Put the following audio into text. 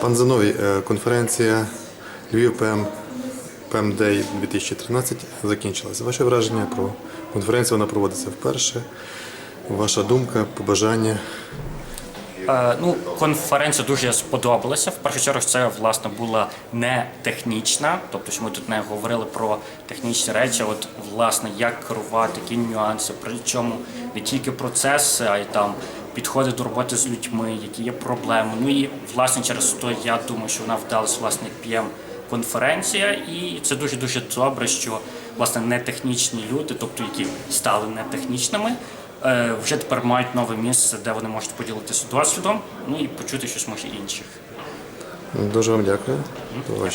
Пан Зиновій, е, конференція Львів ПМ ПМ Day 2013 закінчилася. Ваші враження про конференцію вона проводиться вперше. Ваша думка, побажання. Е, Ну, конференція дуже сподобалася. В першу чергу, це власне була не технічна, тобто що ми тут не говорили про технічні речі. От власне, як керувати, які нюанси, причому не тільки процеси, а й там підходи до роботи з людьми, які є проблеми. Ну і власне через то я думаю, що вона вдалася власне п'єм конференція, і це дуже дуже добре, що власне не технічні люди, тобто які стали не технічними. е, Вже тепер мають нове місце, де вони можуть поділитися досвідом, ну і почути щось може інших. Дуже вам дякую. До.